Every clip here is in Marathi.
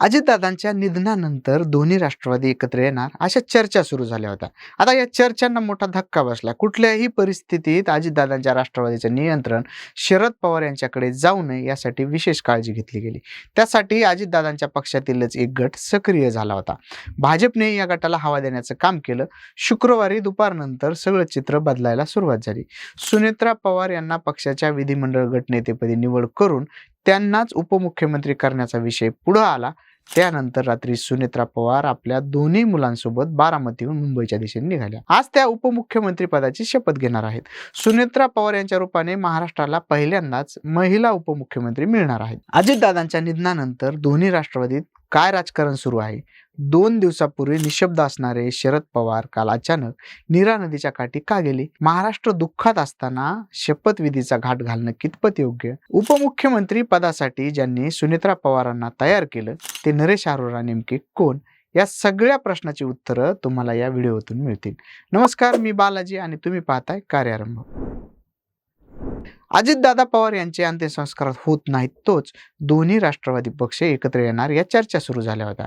अजितदादांच्या निधनानंतर दोन्ही राष्ट्रवादी एकत्र येणार अशा चर्चा सुरू झाल्या होत्या. आता या चर्चांना मोठा धक्का बसला. कुठल्याही परिस्थितीत अजितदादांच्या राष्ट्रवादीचं नियंत्रण शरद पवार यांच्याकडे जाऊ नये यासाठी विशेष काळजी घेतली गेली. त्यासाठी अजितदादांच्या पक्षातीलच एक गट सक्रिय झाला होता. भाजपने या गटाला हवा देण्याचं काम केलं. शुक्रवारी दुपारनंतर सगळं चित्र बदलायला सुरुवात झाली. सुनेत्रा पवार यांना पक्षाच्या विधिमंडळ गटनेतेपदी निवड करून त्यांनाच उपमुख्यमंत्री करण्याचा विषय पुढे आला. त्यानंतर रात्री सुनेत्रा पवार आपल्या दोन्ही मुलांसोबत बारामतीहून मुंबईच्या दिशेने निघाल्या. आज त्या उपमुख्यमंत्री पदाची शपथ घेणार आहेत. सुनेत्रा पवार यांच्या रूपाने महाराष्ट्राला पहिल्यांदाच महिला उपमुख्यमंत्री मिळणार आहेत. अजितदादांच्या निधनानंतर दोन्ही राष्ट्रवादीत काय राजकारण सुरू आहे? दोन दिवसापूर्वी निशब्द असणारे शरद पवार काल अचानक नीरा नदीच्या काठी का गेले? महाराष्ट्र दुःखात असताना शपथविधीचा घाट घालणं कितपत योग्य? उपमुख्यमंत्री पदासाठी ज्यांनी सुनेत्रा पवारांना तयार केलं ते नरेश अरोरा नेमके कोण? या सगळ्या प्रश्नाची उत्तरं तुम्हाला या व्हिडिओतून मिळतील. नमस्कार मी बालाजी आणि तुम्ही पाहताय कार्यारंभ. अजितदादा पवार यांचे अंत्यसंस्कार होत नाहीत तोच दोन्ही राष्ट्रवादी पक्ष एकत्र येणार या चर्चा सुरू झाल्या होत्या.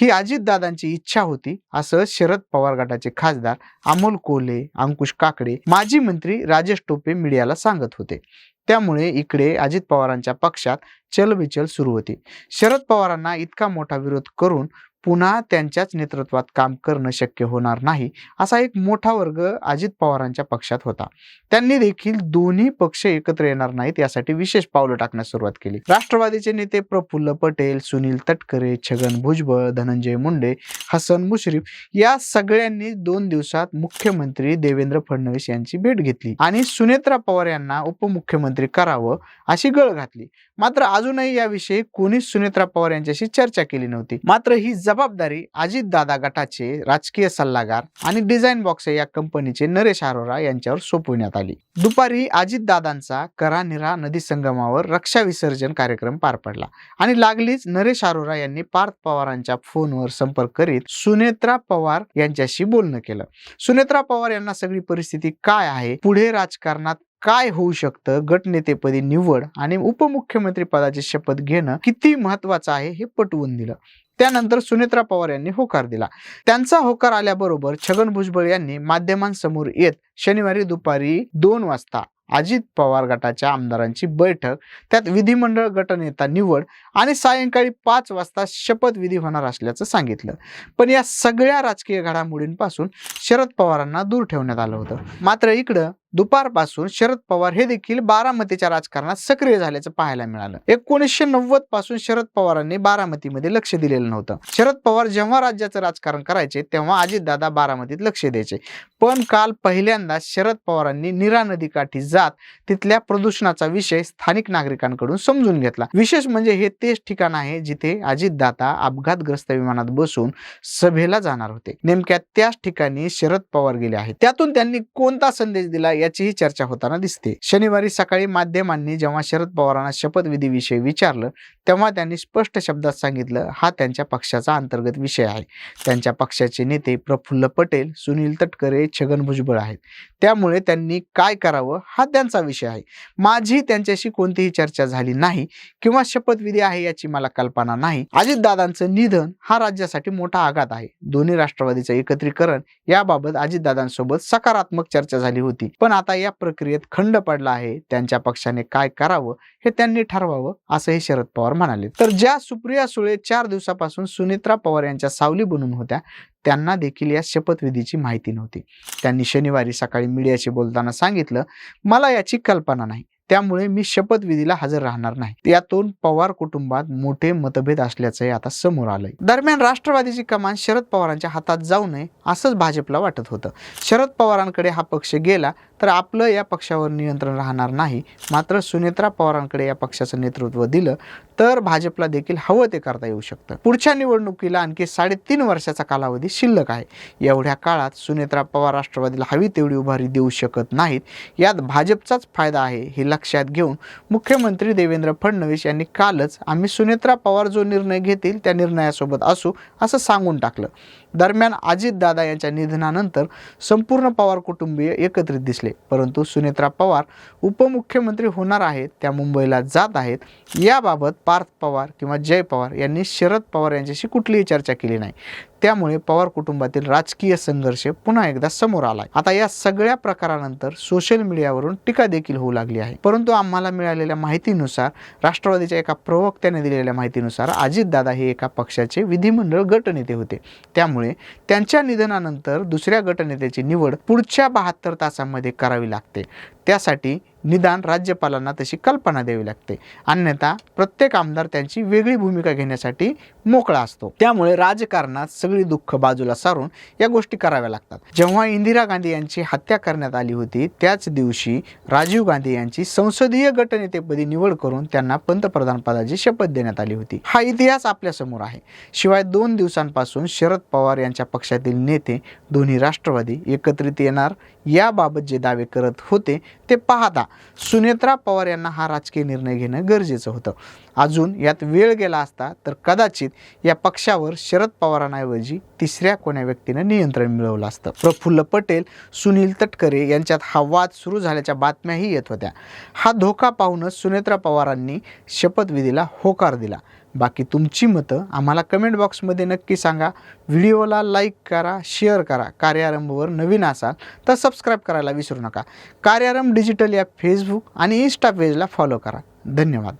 ही अजितदादांची इच्छा होती असं शरद पवार गटाचे खासदार अमोल कोले अंकुश काकडे माजी मंत्री राजेश टोपे मीडियाला सांगत होते. त्यामुळे इकडे अजित पवारांच्या पक्षात चलबिचल सुरू होती. शरद पवारांना इतका मोठा विरोध करून पुन्हा त्यांच्याच नेतृत्वात काम करणं शक्य होणार नाही असा एक मोठा वर्ग अजित पवारांच्या पक्षात होता. त्यांनी देखील दोन्ही पक्ष एकत्र येणार नाहीत यासाठी विशेष पावलं टाकण्यास सुरुवात केली. राष्ट्रवादीचे नेते प्रफुल्ल पटेल सुनील तटकरे छगन भुजबळ धनंजय मुंडे हसन मुश्रीफ या सगळ्यांनी दोन दिवसात मुख्यमंत्री देवेंद्र फडणवीस यांची भेट घेतली आणि सुनेत्रा पवार यांना उपमुख्यमंत्री करावं अशी गळ घातली. मात्र अजूनही याविषयी कोणीच सुनेत्रा पवार यांच्याशी चर्चा केली नव्हती. मात्र ही जबाबदारी अजितदादा गटाचे राजकीय सल्लागार आणि डिझाईन बॉक्स या कंपनीचे नरेश अरोरा यांच्यावर सोपविण्यात आली. दुपारी अजितदादांचा करानिरा नदी संगमावर रक्षा विसर्जन कार्यक्रम पार पडला आणि लागलीच नरेश अरोरा यांनी पार्थ पवारांच्या फोनवर संपर्क करीत सुनेत्रा पवार यांच्याशी बोलणं केलं. सुनेत्रा पवार यांना सगळी परिस्थिती काय आहे? पुढे राजकारणात काय होऊ शकतं? गटनेतेपदी निवड आणि उपमुख्यमंत्री पदाची शपथ घेणं किती महत्वाचं आहे हे पटवून दिलं. त्यानंतर सुनेत्रा पवार यांनी होकार दिला. त्यांचा होकार आल्याबरोबर छगन भुजबळ यांनी माध्यमांसमोर येत शनिवारी दुपारी दोन वाजता अजित पवार गटाच्या आमदारांची बैठक त्यात विधिमंडळ गटनेता निवड आणि सायंकाळी पाच वाजता शपथविधी होणार असल्याचं सांगितलं. पण या सगळ्या राजकीय घडामोडींपासून शरद पवारांना दूर ठेवण्यात आलं होतं. मात्र इकडं दुपारपासून शरद पवार हे देखील बारामतीच्या राजकारणात सक्रिय झाल्याचं पाहायला मिळालं. एकोणीसशे नव्वदपासून शरद पवारांनी बारामतीमध्ये लक्ष दिलेलं नव्हतं. शरद पवार जेव्हा राज्याचं राजकारण करायचे तेव्हा अजितदादा बारामतीत लक्ष द्यायचे. पण काल पहिल्यांदा शरद पवारांनी निरा नदीकाठी जात तिथल्या प्रदूषणाचा विषय स्थानिक नागरिकांकडून समजून घेतला. विशेष म्हणजे हे तेच ठिकाण आहे जिथे अजितदादा अपघातग्रस्त विमानात बसून सभेला जाणार होते. नेमक्या त्याच ठिकाणी शरद पवार गेले आहेत. त्यातून त्यांनी कोणता संदेश दिला याचीही चर्चा होताना दिसते. शनिवारी सकाळी माध्यमांनी जेव्हा शरद पवारांना शपथविधीविषयी विचारलं तेव्हा त्यांनी स्पष्ट शब्दात सांगितलं हा त्यांच्या पक्षाचा अंतर्गत विषय आहे. त्यांच्या पक्षाचे नेते प्रफुल्ल पटेल सुनील तटकरे छगन भुजबळ आहेत. त्यामुळे त्यांनी काय करावं हा त्यांचा विषय आहे. माझी त्यांच्याशी कोणतीही चर्चा झाली नाही किंवा शपथविधी आहे याची मला कल्पना नाही. अजितदादांचं निधन हा राज्यासाठी मोठा आघात आहे. दोन्ही राष्ट्रवादीचं एकत्रीकरण याबाबत अजितदादांसोबत सकारात्मक चर्चा झाली होती. पण पण आता या प्रक्रियेत खंड पडला आहे. त्यांच्या पक्षाने काय करावं हे त्यांनी ठरवावं असंही शरद पवार म्हणाले. तर ज्या सुप्रिया सुळे चार दिवसापासून सुनेत्रा पवार यांच्या सावली बनून होत्या त्यांना देखील या शपथविधीची माहिती नव्हती. त्यांनी शनिवारी सकाळी मीडियाशी बोलताना सांगितलं मला याची कल्पना नाही. त्यामुळे मी शपथविधीला हजर राहणार नाही. यातून पवार कुटुंबात मोठे मतभेद असल्याचंही आता समोर आलंय. दरम्यान राष्ट्रवादीची कमान शरद पवारांच्या हातात जाऊ नये असंच भाजपला वाटत होतं. शरद पवारांकडे हा पक्ष गेला तर आपलं या पक्षावर नियंत्रण राहणार नाही. मात्र सुनेत्रा पवारांकडे या पक्षाचं नेतृत्व दिलं तर भाजपला देखील हवं ते करता येऊ शकतं. पुढच्या निवडणुकीला आणखी साडेतीन वर्षाचा कालावधी शिल्लक आहे. एवढ्या काळात सुनेत्रा पवार राष्ट्रवादीला हवी तेवढी उभारी देऊ शकत नाहीत. यात भाजपचाच फायदा आहे हे लक्षात लक्षात घेऊन मुख्यमंत्री देवेंद्र फडणवीस यांनी कालच आम्ही सुनेत्रा पवार जो निर्णय घेतील त्या निर्णयासोबत असू असं सांगून टाकलं. दरम्यान अजितदादा यांच्या निधनानंतर संपूर्ण पवार कुटुंबीय एकत्रित दिसले. परंतु सुनेत्रा पवार उपमुख्यमंत्री होणार आहेत त्या मुंबईला जात आहेत याबाबत पार्थ पवार किंवा जय पवार यांनी शरद पवार यांच्याशी कुठलीही चर्चा केली नाही. त्यामुळे पवार कुटुंबातील राजकीय संघर्ष पुन्हा एकदा समोर आलाय. आता या सगळ्या प्रकारानंतर सोशल मीडियावरून टीका देखील होऊ लागली आहे. परंतु आम्हाला मिळालेल्या माहितीनुसार राष्ट्रवादीच्या एका प्रवक्त्याने दिलेल्या माहितीनुसार अजितदादा हे एका पक्षाचे विधिमंडळ गटनेते होते. त्यामुळे त्यांच्या निधनानंतर दुसऱ्या गटनेत्याची निवड पुढच्या बहात्तर तासांमध्ये करावी लागते. त्यासाठी निदान राज्यपालांना तशी कल्पना द्यावी लागते. अन्यथा प्रत्येक आमदार त्यांची वेगळी भूमिका घेण्यासाठी मोकळा असतो. त्यामुळे राजकारणात सगळी दुःख बाजूला सारून या गोष्टी कराव्या लागतात. जेव्हा इंदिरा गांधी यांची हत्या करण्यात आली होती त्याच दिवशी राजीव गांधी यांची संसदीय गटनेतेपदी निवड करून त्यांना पंतप्रधान पदाची शपथ देण्यात आली होती. हा इतिहास आपल्यासमोर आहे. शिवाय दोन दिवसांपासून शरद पवार यांच्या पक्षातील नेते दोन्ही राष्ट्रवादी एकत्रित येणार याबाबत जे दावे करत होते ते पाहता सुनेत्रा पवार यांना हा राजकीय निर्णय घेणं गरजेचं होतं. अजून यात वेळ गेला असता तर कदाचित या पक्षावर शरद पवारांऐवजी तिसऱ्या कोण्या व्यक्तीनं नियंत्रण मिळवलं असतं. प्रफुल्ल पटेल सुनील तटकरे यांच्यात हा वाद सुरू झाल्याच्या बातम्याही येत होत्या. हा धोका पाहूनच सुनेत्रा पवारांनी शपथविधीला होकार दिला. बाकी तुमची मतं आम्हाला कमेंट बॉक्समध्ये नक्की सांगा. व्हिडिओला लाईक करा शेअर करा. कार्यारंभवर नवीन असाल तर सबस्क्राईब करायला विसरू नका. कार्यारंभ डिजिटल या फेसबुक आणि इन्स्टा पेजला फॉलो करा. धन्यवाद.